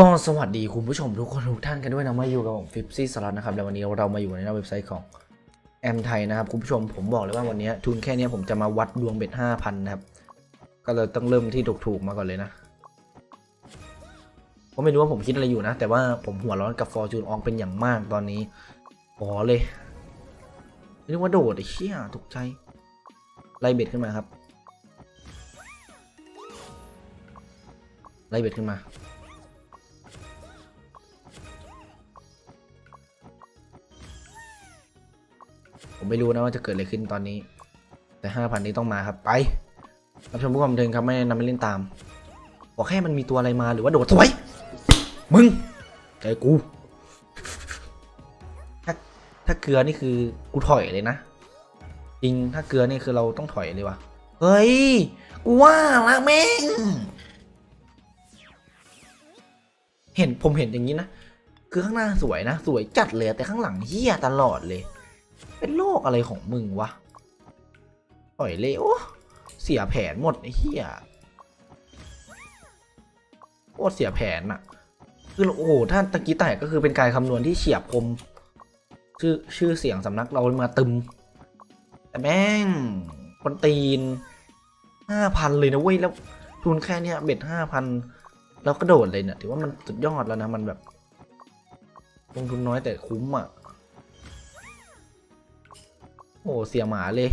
ก็สวัสดีคุณผู้ชมทุกคนทุกท่านกันด้วยนะมาอยู่กับผมฟิปซี่สล็อตนะครับแล้ววันนี้เรามาอยู่ในหน้าเว็บไซต์ของแอมไทยนะครับคุณผู้ชมผมบอกเลยว่าวันนี้ทุนแค่นี้ผมจะมาวัดดวงเบ็ดห้าพันนะครับ ก็เลยต้องเริ่มที่ถูกๆมาก่อนเลยนะผมไม่รู้ว่าผมคิดอะไรอยู่นะ แต่ว่าผมหัวร้อนกับฟอร์จูนอองเป็นอย่างมากตอนนี้บอเลยเรียกว่าโดดไอ้เชี่ยตกใจไล่เบ็ดขึ้นมาครับไล่เบ็ดขึ้นมา ผมไม่รู้นะว่าจะเกิดอะไรขึ้นตอนนี้ แต่ห้าพันนี้ต้องมาครับไปรับชมผู้ความเทิงครับไม่นำไปเล่นตามบอกแค่มันมีตัวอะไรมาหรือว่าโดดสวยมึงใจกูถ้าถ้าเกลือนี่คือกูถอยเลยนะจริงถ้าเกลือนี่คือเราต้องถอยเลยวะเฮ้ยกูว่าละแม่งเห็นผมเห็นอย่างนี้นะคือข้างหน้าสวยนะ สวยจัดเลยแต่ข้างหลังเฮี้ยตลอดเลย เป็นโรคอะไรของมึงวะปล่อยเลยโอ้เสียแผนหมดไอ้เหี้ยโคตรเสียแผนอะคือโอ้โหถ้าตะกี้แตกก็คือเป็นการคำนวณที่เฉียบคม ชื่อชื่อเสียงสำนักเรามาตึม แต่แม่งคนตีนห้าพันเลยนะเว้ยแล้วทุนแค่เนี้ยเบ็ดห้าพันแล้วก็โดดเลยเนี่ยถือว่ามันสุดยอดแล้วนะมันแบบลงทุนน้อยแต่คุ้มอะ โอ้เสียหมาเลย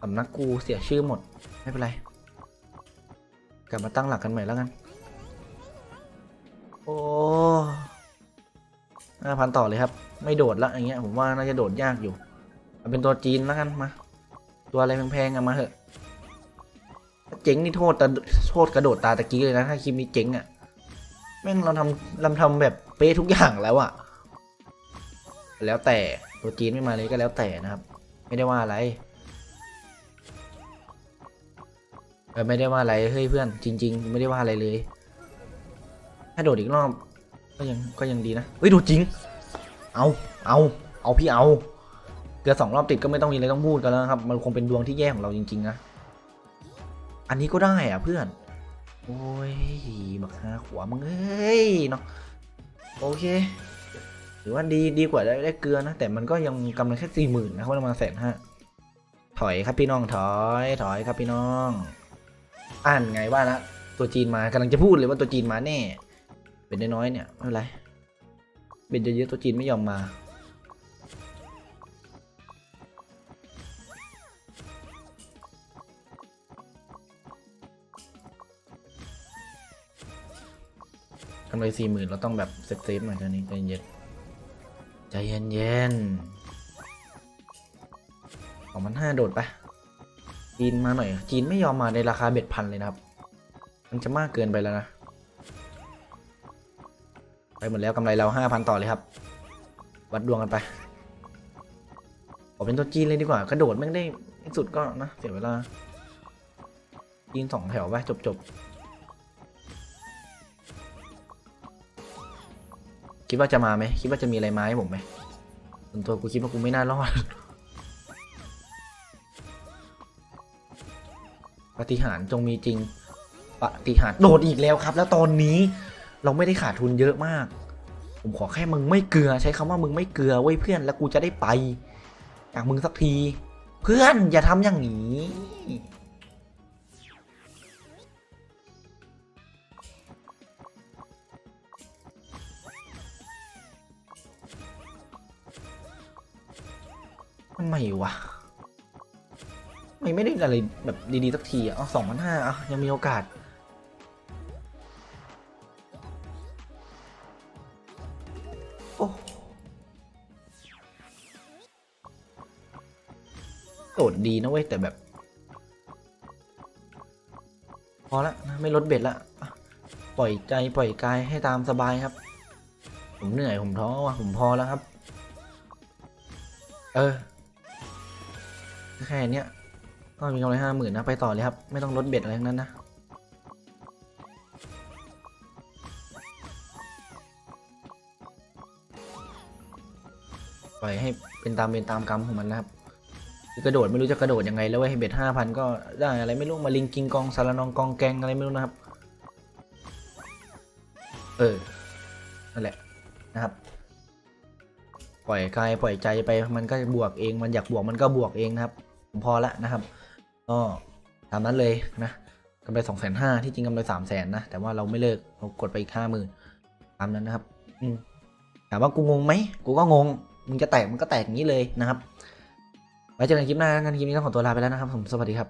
สำนักกูเสียชื่อหมด ไม่เป็นไร กลับมาตั้งหลักกันใหม่แล้วกัน โอ้ห้าพันต่อเลยครับ ไม่โดดละอย่างเงี้ยผมว่าน่าจะโดดยากอยู่เป็นตัวจีนแล้วกันมา ตัวอะไรแพงๆอะมาเถอะเจ๋งนี่โทษแต่โทษกระโดดตาตะกี้เลยนะถ้าคลิปนี้เจ๋งอะแม่งเราทำเราทำแบบเป๊ะทุกอย่างแล้วอะแล้วแต่ ตัวจีนไม่มาเลยก็แล้วแต่นะครับ ไม่ได้ว่าอะไรเออไม่ได้ว่าอะไรเฮ้ยเพื่อนจริง ๆ ไม่ได้ว่าอะไรเลย ถ้าโดดอีกรอบ ก็ยังก็ยังดีนะเฮ้ยโดดจริง เอาเอาเอาพี่เอาเกือบสองรอบติดก็ไม่ต้องมีอะไรต้องพูดกันแล้วครับ มันคงเป็นดวงที่แย่ของเราจริง ๆ นะ อันนี้ก็ได้อะเพื่อน โอ้ยบักฮาขวามึงเอ้ยเนาะโอเค ถือว่าดีดีกว่าได้ได้เกลือนะ แต่มันก็ยังกำไรแค่สี่หมื่นนะเขาประมาณแสนห้าถอยครับพี่น้องถอยถอยครับพี่น้อง อ่านไงว่าละตัวจีนมากำลังจะพูดเลยว่าตัวจีนมาแน่ เป็นน้อยๆเนี่ยไม่เป็นไรเป็นเยอะๆตัวจีนไม่ยอมมากำไรสี่หมื่นเราต้องแบบเซฟเซฟๆหน่อยตอนนี้ใจเย็น ใจเย็นเย็นสองพันห้าโดดไปจีนมาหน่อย จีนไม่ยอมมาในราคาเบ็ดพันเลยนะครับ มันจะมากเกินไปแล้วนะ ไปหมดแล้วกำไรเราห้าพันต่อเลยครับ วัดดวงกันไปขอเป็นตัวจีนเลยดีกว่า กระโดดไม่งได้สุดก็นะ เสียเวลาจีนสองแถวไปจบจบ คิดว่าจะมาไหมคิดว่าจะมีอะไรมาให้ผมไหมส่วนตัวกูคิดว่ากูไม่น่ารอดปฏิหารจงมีจริงปฏิหารโดดอีกแล้วครับ แล้วตอนนี้เราไม่ได้ขาดทุนเยอะมาก ผมขอแค่มึงไม่เกลือ ใช้คำว่ามึงไม่เกลือไว้เพื่อนแล้วกูจะได้ไปจากมึงสักที เพื่อนอย่าทำอย่างนี้ ทำไมวะไม่ไม่ได้อะไรแบบดีๆสักทีอะสองพันห้าอะยังมีโอกาส โอ้โดดดีนะเว้ยแต่แบบ พอละไม่ลดเบ็ดละ ปล่อยใจปล่อยกายให้ตามสบายครับ ผมเหนื่อยผมท้อว่ะผมพอแล้วครับ เออ แค่เนี้ยก็มีกำไรห้าหมื่นนะไปต่อเลยครับ ไม่ต้องลดเบ็ดอะไรทั้งนั้นนะปล่อยให้เป็นตามเป็นตามกรรมของมันนะครับกระโดดไม่รู้จะกระโดดยังไงแล้วเว้ยเบ็ดห้าพันก็ได้อะไรไม่รู้มาลิงกิงกองสารนองกองแกงอะไรไม่รู้นะครับ เออนั่นแหละนะครับ ปล่อยกายปล่อยใจไปมันก็บวกเองมันอยากบวกมันก็บวกเองนะครับ พอละนะครับ ก็ตามนั้นเลยนะกำไรสองแสนห้าที่จริงกำไรสามแสนนะ แต่ว่าเราไม่เลิกเรากดไปอีกห้าหมื่นตามนั้นนะครับ อืมถามว่ากูงงไหมกูก็งง มึงจะแตกมันก็แตกอย่างนี้เลยนะครับ ไว้เจอกันคลิปหน้ากันคลิปนี้ต้องขอตัวลาไปแล้วนะครับผมสวัสดีครับ